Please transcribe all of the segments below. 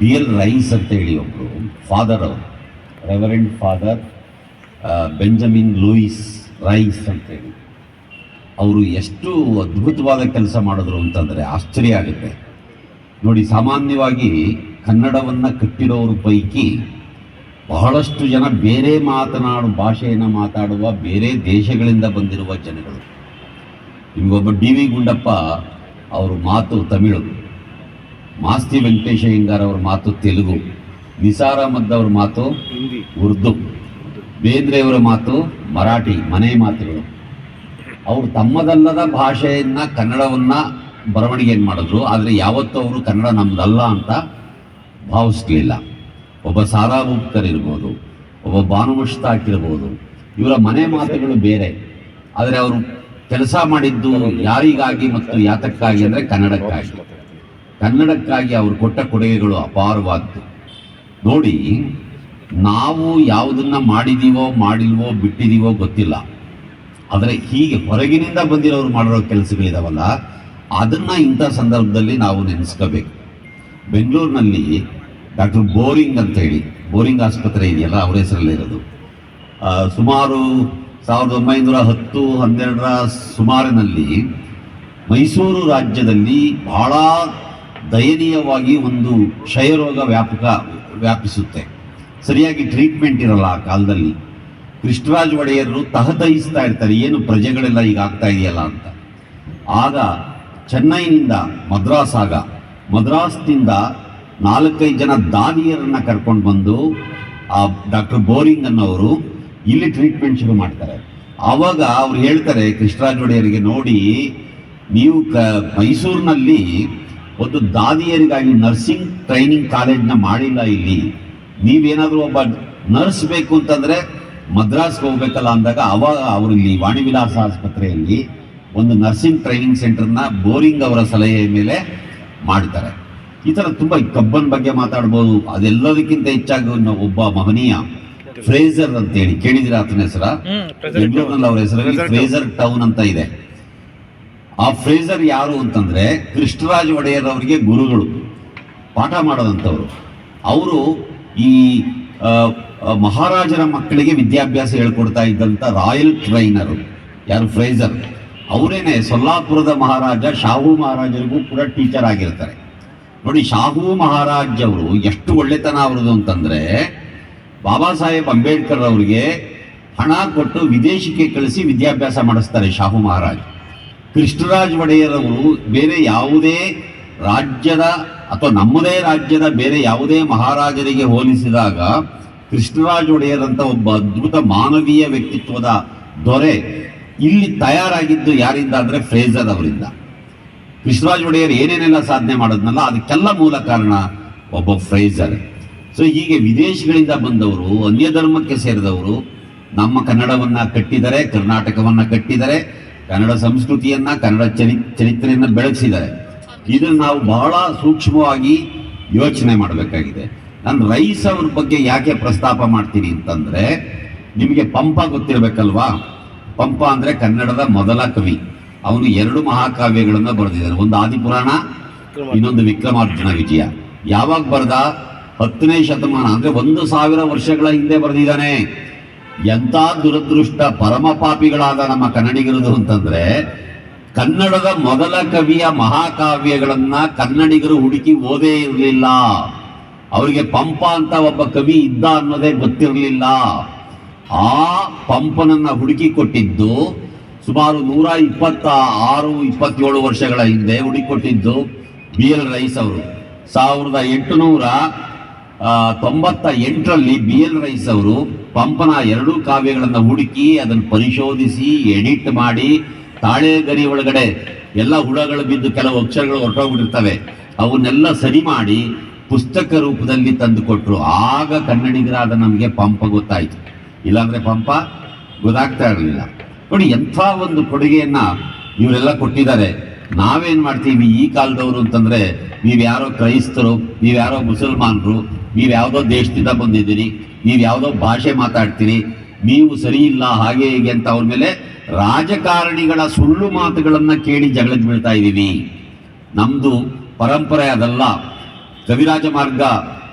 B L rice ಅಂತ ಹೇಳಿ ಒಬ್ಬರು ಫಾದರ್ ಅವರು. Reverend father Benjamin Louis Rice ಅಂತೇಳಿ ಅವರು ಎಷ್ಟು ಅದ್ಭುತವಾದ ಕೆಲಸ ಮಾಡಿದ್ರು ಅಂತಂದರೆ ಆಶ್ಚರ್ಯ ಆಗುತ್ತೆ. ನೋಡಿ, ಸಾಮಾನ್ಯವಾಗಿ ಕನ್ನಡವನ್ನು ಕಟ್ಟಿರೋರ ಪೈಕಿ ಬಹಳಷ್ಟು ಜನ ಬೇರೆ ಮಾತನಾಡು, ಭಾಷೆಯನ್ನು ಮಾತಾಡುವ ಬೇರೆ ದೇಶಗಳಿಂದ ಬಂದಿರುವ ಜನಗಳು. ನಿಮಗೊಬ್ಬ ಡಿ ವಿ ಗುಂಡಪ್ಪ ಅವರು ಮಾತು ತಮಿಳು ಮಾಸ್ತಿ ವೆಂಕಟೇಶ ಅಯ್ಯಂಗಾರ್ ಅವ್ರ ಮಾತು ತೆಲುಗು ನಿಸಾರಾಮದ್ ಅಹಮದ್ ಅವ್ರ ಮಾತು ಹಿಂದಿ. ಉರ್ದು ಬೇಂದ್ರೆಯವರ ಮಾತು ಮರಾಠಿ ಮನೆ ಮಾತುಗಳು. ಅವರು ತಮ್ಮದಲ್ಲದ ಭಾಷೆಯನ್ನು ಕನ್ನಡವನ್ನ ಬರವಣಿಗೆಯನ್ನು ಮಾಡಿದ್ರು ಆದರೆ ಯಾವತ್ತೂ ಅವರು ಕನ್ನಡ ನಮ್ಮದಲ್ಲ ಅಂತ ಭಾವಿಸ್ಲಿಲ್ಲ. ಒಬ್ಬ ಸಾರಾ ಗುಪ್ತರ್ ಇರ್ಬೋದು ಒಬ್ಬ ಭಾನು ಆಗಿರ್ಬೋದು ಇರ್ಬೋದು ಇವರ ಮನೆ ಮಾತುಗಳು ಬೇರೆ. ಆದರೆ ಅವರು ಕೆಲಸ ಮಾಡಿದ್ದು ಯಾರಿಗಾಗಿ ಮತ್ತು ಯಾತಕ್ಕಾಗಿ ಅಂದರೆ ಕನ್ನಡಕ್ಕಾಗಿ. ಕನ್ನಡಕ್ಕಾಗಿ ಅವರು ಕೊಟ್ಟ ಕೊಡುಗೆಗಳು ಅಪಾರವಾದ್ದು. ನೋಡಿ, ನಾವು ಯಾವುದನ್ನ ಮಾಡಿದೀವೋ, ಮಾಡಿಲ್ವೋ, ಬಿಟ್ಟಿದೀವೋ ಗೊತ್ತಿಲ್ಲ. ಆದರೆ ಹೀಗೆ ಹೊರಗಿನಿಂದ ಬಂದಿರೋರು ಮಾಡಿರೋ ಕೆಲಸಗಳಿದಾವಲ್ಲ, ಅದನ್ನ ಇಂಥ ಸಂದರ್ಭದಲ್ಲಿ ನಾವು ನೆನೆಸ್ಕೋಬೇಕು. ಬೆಂಗಳೂರಿನಲ್ಲಿ ಡಾಕ್ಟರ್ ಬೋರಿಂಗ್ ಅಂತ ಹೇಳಿ, ಬೋರಿಂಗ್ ಆಸ್ಪತ್ರೆ ಇದೆಯಲ್ಲ, ಅವರ ಹೆಸರಲ್ಲಿ ಇರೋದು. ಸುಮಾರು ಸಾವಿರದ ಒಂಬೈನೂರ ಹತ್ತು, ಹನ್ನೆರಡರ ಸುಮಾರಿನಲ್ಲಿ ಮೈಸೂರು ರಾಜ್ಯದಲ್ಲಿ ಬಹಳ ದಯನೀಯವಾಗಿ ಒಂದು ಕ್ಷಯರೋಗ ವ್ಯಾಪಕ ವ್ಯಾಪಿಸುತ್ತೆ. ಸರಿಯಾಗಿ ಟ್ರೀಟ್ಮೆಂಟ್ ಇರಲ್ಲ ಆ ಕಾಲದಲ್ಲಿ. ಕೃಷ್ಣರಾಜ ಒಡೆಯರು ತಹತಹಿಸ್ತಾ ಇರ್ತಾರೆ, ಏನು ಪ್ರಜೆಗಳೆಲ್ಲ ಈಗ ಆಗ್ತಾ ಇದೆಯಲ್ಲ ಅಂತ. ಆಗ ಚೆನ್ನೈನಿಂದ ಮದ್ರಾಸ್ ಆಗ, ಮದ್ರಾಸ್ನಿಂದ ನಾಲ್ಕೈದು ಜನ ದಾನಿಯರನ್ನು ಕರ್ಕೊಂಡು ಬಂದು, ಆ ಡಾಕ್ಟರ್ ಬೋರಿಂಗ್ ಅನ್ನೋರು ಇಲ್ಲಿ ಟ್ರೀಟ್ಮೆಂಟ್ ಶುರು ಮಾಡ್ತಾರೆ. ಆವಾಗ ಅವ್ರು ಹೇಳ್ತಾರೆ, ಕೃಷ್ಣರಾಜ ಒಡೆಯರಿಗೆ ನೋಡಿ, ನೀವು ಕ ಮೈಸೂರಿನಲ್ಲಿ ಒಂದು ದಾದಿಯರಿಗಾಗಿ ನರ್ಸಿಂಗ್ ಟ್ರೈನಿಂಗ್ ಕಾಲೇಜ್ನ ಮಾಡಿಲ್ಲ ಇಲ್ಲಿ. ನೀವೇನಾದರೂ ಒಬ್ಬ ನರ್ಸ್ ಬೇಕು ಅಂತಂದರೆ ಮದ್ರಾಸ್ಗೆ ಹೋಗ್ಬೇಕಲ್ಲ ಅಂದಾಗ ಅವಾಗ ಅವರು ಇಲ್ಲಿ ವಾಣಿ ವಿಲಾಸ ಆಸ್ಪತ್ರೆಯಲ್ಲಿ ಒಂದು ನರ್ಸಿಂಗ್ ಟ್ರೈನಿಂಗ್ ಸೆಂಟರ್ನ ಬೋರಿಂಗ್ ಅವರ ಸಲಹೆಯ ಮೇಲೆ ಮಾಡ್ತಾರೆ ಈ ಥರ ತುಂಬ ಕಬ್ಬನ್ ಬಗ್ಗೆ ಮಾತಾಡ್ಬೋದು. ಅದೆಲ್ಲದಕ್ಕಿಂತ ಹೆಚ್ಚಾಗಿ ಒಬ್ಬ ಮಹನೀಯ ಫ್ರೇಜರ್ ಅಂತೇಳಿ ಕೇಳಿದಿರ ಆತನ ಹೆಸರ? ಬೆಂಗಳೂರಿನಲ್ಲಿ ಅವರ ಹೆಸರಲ್ಲಿ ಫ್ರೇಜರ್ ಟೌನ್ ಅಂತ ಇದೆ. ಆ ಫ್ರೇಜರ್ ಯಾರು ಅಂತಂದ್ರೆ ಕೃಷ್ಣರಾಜ ಒಡೆಯರ್ ಅವರಿಗೆ ಗುರುಗಳು. ಪಾಠ ಮಾಡೋದಂಥವ್ರು ಅವರು ಈ ಮಹಾರಾಜರ ಮಕ್ಕಳಿಗೆ ವಿದ್ಯಾಭ್ಯಾಸ ಹೇಳ್ಕೊಡ್ತಾ ಇದ್ದಂಥ ರಾಯಲ್ ಟ್ರೈನರು. ಯಾರು? ಫ್ರೇಜರ್ ಅವರೇನೆ ಸೊಲ್ಲಾಪುರದ ಮಹಾರಾಜ, ಶಾಹು ಮಹಾರಾಜರಿಗೂ ಕೂಡ ಟೀಚರ್ ಆಗಿರ್ತಾರೆ. ನೋಡಿ, ಶಾಹು ಮಹಾರಾಜ್ ಅವರು ಎಷ್ಟು ಒಳ್ಳೆತನ ಅವ್ರದ್ದು ಅಂತಂದ್ರೆ, ಬಾಬಾ ಸಾಹೇಬ್ ಅಂಬೇಡ್ಕರ್ ಅವರಿಗೆ ಹಣ ಕೊಟ್ಟು ವಿದೇಶಕ್ಕೆ ಕಳಿಸಿ ವಿದ್ಯಾಭ್ಯಾಸ ಮಾಡಿಸ್ತಾರೆ ಶಾಹು ಮಹಾರಾಜ್. ಕೃಷ್ಣರಾಜ್ ಒಡೆಯರವರು ಬೇರೆ ಯಾವುದೇ ರಾಜ್ಯದ ಅಥವಾ ನಮ್ಮದೇ ರಾಜ್ಯದ ಬೇರೆ ಯಾವುದೇ ಮಹಾರಾಜರಿಗೆ ಹೋಲಿಸಿದಾಗ ಕೃಷ್ಣರಾಜ ಒಡೆಯರ್ ಅಂತ ಒಬ್ಬ ಅದ್ಭುತ ಮಾನವೀಯ ವ್ಯಕ್ತಿತ್ವದ ದೊರೆ ಇಲ್ಲಿ ತಯಾರಾಗಿದ್ದು ಯಾರಿಂದ ಅಂದರೆ ಫ್ರೇಜರ್ ಅವರಿಂದ. ಕೃಷ್ಣರಾಜ ಒಡೆಯರ್ ಏನೇನೆಲ್ಲ ಸಾಧನೆ ಮಾಡೋದ್ನಲ್ಲ, ಅದಕ್ಕೆಲ್ಲ ಮೂಲ ಕಾರಣ ಒಬ್ಬ ಫ್ರೇಜರ್. ಸೊ, ಹೀಗೆ ವಿದೇಶಗಳಿಂದ ಬಂದವರು ಅನ್ಯ ಧರ್ಮಕ್ಕೆ ಸೇರಿದವರು, ನಮ್ಮ ಕನ್ನಡವನ್ನು ಕಟ್ಟಿದರೆ, ಕರ್ನಾಟಕವನ್ನು ಕಟ್ಟಿದರೆ ಕನ್ನಡ ಸಂಸ್ಕೃತಿಯನ್ನ ಕನ್ನಡ ಚರಿ ಚರಿತ್ರೆಯನ್ನ ಬೆಳಗಿಸಿದ್ದಾರೆ. ಇದನ್ನು ನಾವು ಬಹಳ ಸೂಕ್ಷ್ಮವಾಗಿ ಯೋಚನೆ ಮಾಡಬೇಕಾಗಿದೆ. ನಾನು ರೈಸ್ ಅವ್ರ ಬಗ್ಗೆ ಯಾಕೆ ಪ್ರಸ್ತಾಪ ಮಾಡ್ತೀನಿ ಅಂತಂದ್ರೆ ನಿಮಗೆ ಪಂಪ ಗೊತ್ತಿರಬೇಕಲ್ವಾ? ಪಂಪ ಅಂದ್ರೆ ಕನ್ನಡದ ಮೊದಲ ಕವಿ. ಅವನು ಎರಡು ಮಹಾಕಾವ್ಯಗಳನ್ನು ಬರೆದಿದ್ದಾರೆ. ಒಂದು ಆದಿಪುರಾಣ ಇನ್ನೊಂದು ವಿಕ್ರಮಾರ್ಜುನ ವಿಜಯ. ಯಾವಾಗ ಬರೆದ? ಹತ್ತನೇ ಶತಮಾನ ಅಂದ್ರೆ ಒಂದು ಸಾವಿರ ವರ್ಷಗಳ ಹಿಂದೆ ಬರೆದಿದ್ದಾನೆ. ಎಂತ ದುರದೃಷ್ಟ ಪರಮ ಪಾಪಿಗಳಾದ ನಮ್ಮ ಕನ್ನಡಿಗರದು ಅಂತಂದ್ರೆ, ಕನ್ನಡದ ಮೊದಲ ಕವಿಯ ಮಹಾಕಾವ್ಯಗಳನ್ನ ಕನ್ನಡಿಗರು ಹುಡುಕಿ ಓದೇ ಇರಲಿಲ್ಲ. ಅವರಿಗೆ ಪಂಪ ಅಂತ ಒಬ್ಬ ಕವಿ ಇದ್ದ ಅನ್ನೋದೇ ಗೊತ್ತಿರಲಿಲ್ಲ. ಆ ಪಂಪನನ್ನ ಹುಡುಕಿ ಕೊಟ್ಟಿದ್ದು ಸುಮಾರು ನೂರ ಇಪ್ಪತ್ತ ಆರು, ಇಪ್ಪತ್ತೇಳು ವರ್ಷಗಳ ಹಿಂದೆ ಹುಡುಕಿಕೊಟ್ಟಿದ್ದು ಬಿ ಎಲ್ ರೈಸ್ ಅವರು. ಸಾವಿರದ ಎಂಟುನೂರ ತೊಂಬತ್ತ ಎಂಟರಲ್ಲಿ ಬಿ ಎಲ್ ರೈಸ್ ಅವರು ಪಂಪನ ಎರಡೂ ಕಾವ್ಯಗಳನ್ನು ಹುಡುಕಿ ಅದನ್ನು ಪರಿಶೋಧಿಸಿ, ಎಡಿಟ್ ಮಾಡಿ ತಾಳೆ ಗರಿ ಒಳಗಡೆ ಎಲ್ಲ ಹುಳಗಳು ಬಿದ್ದು ಕೆಲವು ಅಕ್ಷರಗಳು ಹೊರಟೋಗ್ಬಿಟ್ಟಿರ್ತವೆ. ಅವನ್ನೆಲ್ಲ ಸರಿ ಮಾಡಿ ಪುಸ್ತಕ ರೂಪದಲ್ಲಿ ತಂದುಕೊಟ್ರು ಆಗ ಕನ್ನಡಿಗರಾದ ನಮಗೆ ಪಂಪ ಗೊತ್ತಾಯಿತು. ಇಲ್ಲಾಂದರೆ ಪಂಪ ಗೊತ್ತಾಗ್ತಾ ಇರಲಿಲ್ಲ. ನೋಡಿ, ಎಂಥ ಒಂದು ಕೊಡುಗೆಯನ್ನು ಇವರೆಲ್ಲ ಕೊಟ್ಟಿದ್ದಾರೆ. ನಾವೇನ್ ಮಾಡ್ತೀವಿ ಈ ಕಾಲದವರು ಅಂತಂದ್ರೆ ನೀವ್ ಯಾರೋ ಕ್ರೈಸ್ತರು ನೀವು ಯಾರೋ ಮುಸಲ್ಮಾನರು ನೀವು ಯಾವುದೋ ದೇಶದಿಂದ ಬಂದಿದ್ದೀರಿ ನೀವು ಯಾವುದೋ ಭಾಷೆ ಮಾತಾಡ್ತೀರಿ, ನೀವು ಸರಿ ಇಲ್ಲ, ಹಾಗೆ ಹೀಗೆ ಅಂತ ಅವ್ರ ಮೇಲೆ ರಾಜಕಾರಣಿಗಳ ಸುಳ್ಳು ಮಾತುಗಳನ್ನು ಕೇಳಿ ಜಗಳಕ್ಕೆ ಬೀಳ್ತಾ ಇದ್ದೀವಿ. ನಮ್ಮದು ಪರಂಪರೆ ಅದಲ್ಲ. ಕವಿರಾಜ ಮಾರ್ಗ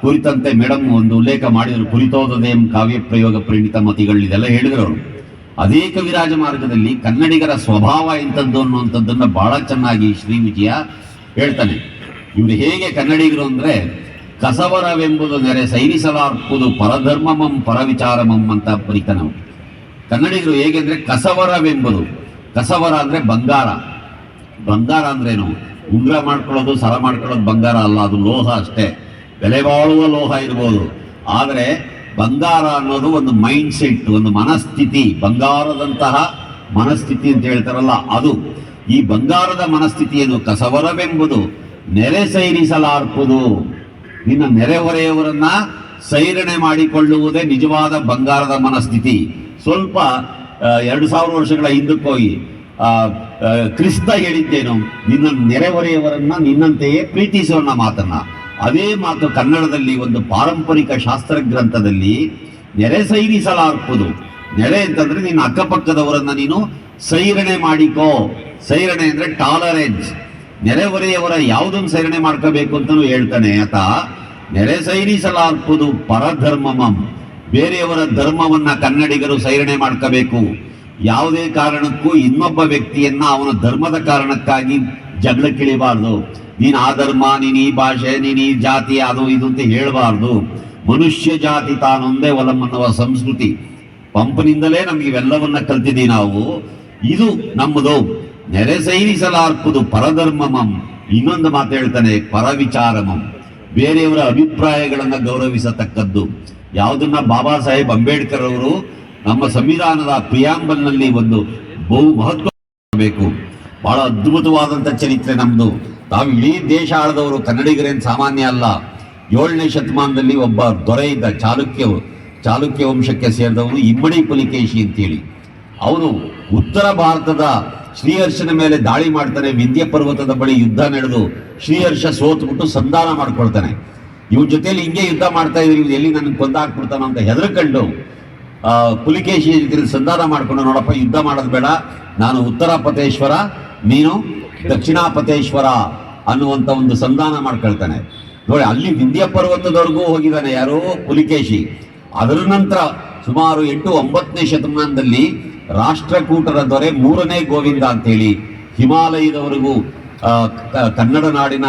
ಕುರಿತಂತೆ ಮೇಡಮ್ ಒಂದು ಉಲ್ಲೇಖ ಮಾಡಿದರು, ಕುರಿತೋದದೇಂ ಕಾವ್ಯ ಪ್ರಯೋಗ ಪರಿಣಿತ ಮತಿಗಳು ಇದೆಲ್ಲ ಹೇಳಿದ್ರು ಅದೇ ಕವಿರಾಜ ಮಾರ್ಗದಲ್ಲಿ ಕನ್ನಡಿಗರ ಸ್ವಭಾವ ಇಂಥದ್ದು ಅನ್ನುವಂಥದ್ದನ್ನು ಬಹಳ ಚೆನ್ನಾಗಿ ಶ್ರೀ ವಿಜಯ ಹೇಳ್ತಾನೆ. ಇವರು ಹೇಗೆ ಕನ್ನಡಿಗರು ಅಂದ್ರೆ ಕಸವರವೆಂಬುದು ನೆರೆ ಸೈನಿಸಲಾರ್ಪುದು ಪರಧರ್ಮಮಂ, ಪರವಿಚಾರಮಂ ಅಂತ ಬರೀತಾನೆ ನಾವು ಕನ್ನಡಿಗರು ಹೇಗೆ ಅಂದ್ರೆ ಕಸವರವೆಂಬುದು. ಕಸವರ ಅಂದ್ರೆ ಬಂಗಾರ. ಬಂಗಾರ ಅಂದ್ರೇನು? ಉಂಗ್ರ ಮಾಡ್ಕೊಳ್ಳೋದು, ಸರ ಮಾಡ್ಕೊಳ್ಳೋದು ಬಂಗಾರ ಅಲ್ಲ, ಅದು ಲೋಹ ಅಷ್ಟೇ. ಬೆಲೆ ಬಾಳುವ ಲೋಹ ಇರ್ಬೋದು. ಆದರೆ ಬಂಗಾರ ಅನ್ನೋದು ಒಂದು ಮೈಂಡ್ ಸೆಟ್ ಒಂದು ಮನಸ್ಥಿತಿ, ಬಂಗಾರದಂತಹ ಮನಸ್ಥಿತಿ ಅಂತ ಹೇಳ್ತಾರಲ್ಲ ಅದು. ಈ ಬಂಗಾರದ ಮನಸ್ಥಿತಿಯನ್ನು ಕಸವರವೆಂಬುದು. ನೆರೆ ಸೈರಿಸಲಾರ್ಪುದು. ನಿನ್ನ ನೆರೆಹೊರೆಯವರನ್ನ ಸೈರಣೆ ಮಾಡಿಕೊಳ್ಳುವುದೇ ನಿಜವಾದ ಬಂಗಾರದ ಮನಸ್ಥಿತಿ. ಸ್ವಲ್ಪ ಎರಡು ಸಾವಿರ ವರ್ಷಗಳ ಹಿಂದಕ್ಕೋಗಿ ಕ್ರಿಸ್ತ ಹೇಳಿದ್ದೇನು, ನಿನ್ನ ನೆರೆಹೊರೆಯವರನ್ನ ನಿನ್ನಂತೆಯೇ ಪ್ರೀತಿಸೋಣ ಮಾತನ್ನ. ಅದೇ ಮಾತು ಕನ್ನಡದಲ್ಲಿ ಒಂದು ಪಾರಂಪರಿಕ ಶಾಸ್ತ್ರ ಗ್ರಂಥದಲ್ಲಿ ನೆರೆ ಸೈರಿಸಲಾರ್ಪುದು. ನೆರೆ ಅಂತಂದ್ರೆ ನಿನ್ನ ಅಕ್ಕಪಕ್ಕದವರನ್ನ ನೀನು ಸೈರಣೆ ಮಾಡಿಕೋ. ಸೈರಣೆ ಅಂದ್ರೆ ಟಾಲರೆನ್ಸ್. ನೆರೆಹೊರೆಯವರ ಯಾವುದನ್ನು ಸೈರಣೆ ಮಾಡ್ಕೋಬೇಕು ಅಂತಲೂ ಹೇಳ್ತಾನೆ ಆತ, ನೆರೆ ಸೈರಿಸಲಾರ್ಪುದು ಪರಧರ್ಮಮಂ. ಬೇರೆಯವರ ಧರ್ಮವನ್ನ ಕನ್ನಡಿಗರು ಸೈರಣೆ ಮಾಡ್ಕೋಬೇಕು. ಯಾವುದೇ ಕಾರಣಕ್ಕೂ ಇನ್ನೊಬ್ಬ ವ್ಯಕ್ತಿಯನ್ನ ಅವನ ಧರ್ಮದ ಕಾರಣಕ್ಕಾಗಿ ಜಗಳಕ್ಕಿಳಿಬಾರ್ದು. ನೀನು ಆ ಧರ್ಮ ನೀನ್ ಈ ಭಾಷೆ, ನೀನ್ ಈ ಜಾತಿ, ಅದು ಇದು ಅಂತ ಹೇಳಬಾರ್ದು. ಮನುಷ್ಯ ಜಾತಿ ತಾನೊಂದೇ ಒಲಂ ಸಂಸ್ಕೃತಿ. ಪಂಪನಿಂದಲೇ ನಮ್ಗೆ ಇವೆಲ್ಲವನ್ನ ಕಲ್ತಿದ್ದೀವಿ ನಾವು. ಇದು ನಮ್ಮದು. ನೆರೆ ಸೈರಿಸಲಾರ್ಪುದು ಪರಧರ್ಮಮಂ. ಇನ್ನೊಂದು ಮಾತು ಹೇಳ್ತಾನೆ, ಪರವಿಚಾರಮಂ. ಬೇರೆಯವರ ಅಭಿಪ್ರಾಯಗಳನ್ನು ಗೌರವಿಸತಕ್ಕದ್ದು. ಯಾವುದನ್ನ ಬಾಬಾ ಸಾಹೇಬ್ ಅಂಬೇಡ್ಕರ್ ಅವರು ನಮ್ಮ ಸಂವಿಧಾನದ ಪ್ರಿಯಾಂಬಲ್ನಲ್ಲಿ ಒಂದು ಬಹು ಮಹತ್ವ ಬಹಳ ಅದ್ಭುತವಾದಂಥ ಚರಿತ್ರೆ ನಮ್ಮದು ತಾವು ಇಡೀ ದೇಶ ಆಳದವರು ಕನ್ನಡಿಗರೇನು ಸಾಮಾನ್ಯ ಅಲ್ಲ. ಏಳನೇ ಶತಮಾನದಲ್ಲಿ ಒಬ್ಬ ದೊರೆ ಇದ್ದ ಚಾಲುಕ್ಯ ಚಾಲುಕ್ಯ ವಂಶಕ್ಕೆ ಸೇರಿದವನು ಇಮ್ಮಡಿ ಪುಲಿಕೇಶಿ ಅಂತೇಳಿ. ಅವನು ಉತ್ತರ ಭಾರತದ ಶ್ರೀಹರ್ಷನ ಮೇಲೆ ದಾಳಿ ಮಾಡ್ತಾನೆ ವಿಂಧ್ಯ ಪರ್ವತದ ಬಳಿ ಯುದ್ಧ ನಡೆದು ಶ್ರೀಹರ್ಷ ಸೋತ್ಬಿಟ್ಟು ಸಂಧಾನ ಮಾಡ್ಕೊಳ್ತಾನೆ. ಇವ್ರ ಜೊತೆಯಲ್ಲಿ ಹಿಂಗೆ ಯುದ್ಧ ಮಾಡ್ತಾ ಇದ್ರು ಇವ್ರು ಎಲ್ಲಿ ನನಗೆ ಕೊಂದಾಕ್ಬಿಡ್ತಾನ ಅಂತ ಹೆದರ್ಕೊಂಡು ಆ, ಪುಲಿಕೇಶಿ ಜೊತೆ ಸಂಧಾನ ಮಾಡ್ಕೊಂಡು ನೋಡಪ್ಪ ಯುದ್ಧ ಮಾಡೋದು ಬೇಡ ನಾನು ಉತ್ತರ ಪತೇಶ್ವರ ನೀನು ದಕ್ಷಿಣಾಪತೇಶ್ವರ ಅನ್ನುವಂಥ ಒಂದು ಸಂಧಾನ ಮಾಡ್ಕೊಳ್ತಾನೆ. ನೋಡಿ ಅಲ್ಲಿ ವಿಂಧ್ಯ ಪರ್ವತದವರೆಗೂ ಹೋಗಿದ್ದಾನೆ ಯಾರು ಪುಲಿಕೇಶಿ. ಅದರ ನಂತರ ಸುಮಾರು ಎಂಟು ಒಂಬತ್ತನೇ ಶತಮಾನದಲ್ಲಿ ರಾಷ್ಟ್ರಕೂಟರ ದೊರೆ ಮೂರನೇ ಗೋವಿಂದ ಅಂತೇಳಿ ಹಿಮಾಲಯದವರೆಗೂ ಕನ್ನಡ ನಾಡಿನ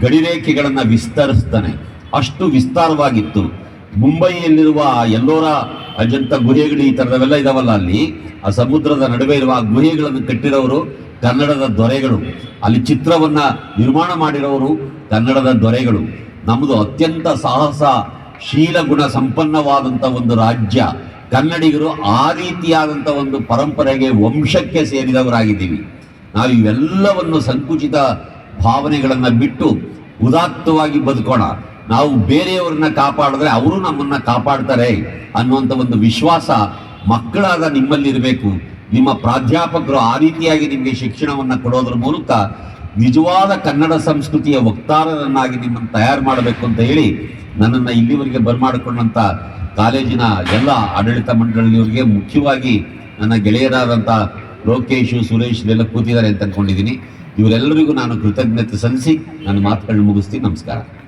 ಗಡಿರೇಖೆಗಳನ್ನು ವಿಸ್ತರಿಸ್ತಾನೆ. ಅಷ್ಟು ವಿಸ್ತಾರವಾಗಿತ್ತು. ಮುಂಬೈಯಲ್ಲಿರುವ ಎಲ್ಲೋರ ಅಜಂತ ಗುಹೆಗಳು ಈ ಥರದವೆಲ್ಲ ಇದಾವಲ್ಲ ಅಲ್ಲಿ? ಆ ಸಮುದ್ರದ ನಡುವೆ ಇರುವ ಗುಹೆಗಳನ್ನು ಕಟ್ಟಿರೋರು ಕನ್ನಡದ ದೊರೆಗಳು. ಅಲ್ಲಿ ಚಿತ್ರವನ್ನ ನಿರ್ಮಾಣ ಮಾಡಿರೋರು ಕನ್ನಡದ ದೊರೆಗಳು. ನಮ್ಮದು ಅತ್ಯಂತ ಸಾಹಸ ಶೀಲ ಗುಣ ಸಂಪನ್ನವಾದಂಥ ಒಂದು ರಾಜ್ಯ. ಕನ್ನಡಿಗರು ಆ ರೀತಿಯಾದಂಥ ಒಂದು ಪರಂಪರೆಗೆ ವಂಶಕ್ಕೆ ಸೇರಿದವರಾಗಿದ್ದೀವಿ. ನಾವು ಇವೆಲ್ಲವನ್ನು ಸಂಕುಚಿತ ಭಾವನೆಗಳನ್ನು ಬಿಟ್ಟು ಉದಾತ್ತವಾಗಿ ಬದುಕೋಣ. ನಾವು ಬೇರೆಯವ್ರನ್ನ ಕಾಪಾಡಿದ್ರೆ ಅವರು ನಮ್ಮನ್ನು ಕಾಪಾಡ್ತಾರೆ ಅನ್ನುವಂಥ ಒಂದು ವಿಶ್ವಾಸ ಮಕ್ಕಳಾದ ನಿಮ್ಮಲ್ಲಿರಬೇಕು. ನಿಮ್ಮ ಪ್ರಾಧ್ಯಾಪಕರು ಆ ರೀತಿಯಾಗಿ ನಿಮಗೆ ಶಿಕ್ಷಣವನ್ನು ಕೊಡೋದ್ರ ಮೂಲಕ ನಿಜವಾದ ಕನ್ನಡ ಸಂಸ್ಕೃತಿಯ ವಕ್ತಾರರನ್ನಾಗಿ ನಿಮ್ಮನ್ನು ತಯಾರು ಮಾಡಬೇಕು ಅಂತ ಹೇಳಿ ನನ್ನನ್ನು ಇಲ್ಲಿವರೆಗೆ ಬರಮಾಡಿಕೊಂಡಂಥ ಕಾಲೇಜಿನ ಎಲ್ಲ ಆಡಳಿತ ಮಂಡಳಿಯವರಿಗೆ ಮುಖ್ಯವಾಗಿ ನನ್ನ ಗೆಳೆಯರಾದಂಥ ಲೋಕೇಶು, ಸುರೇಶ್ ಇದೆಲ್ಲ ಕೂತಿದ್ದಾರೆ ಅಂತ ಅಂದ್ಕೊಂಡಿದ್ದೀನಿ ಇವರೆಲ್ಲರಿಗೂ ನಾನು ಕೃತಜ್ಞತೆ ಸಲ್ಲಿಸಿ ನನ್ನ ಮಾತುಗಳನ್ನ ಮುಗಿಸ್ತೀನಿ. ನಮಸ್ಕಾರ.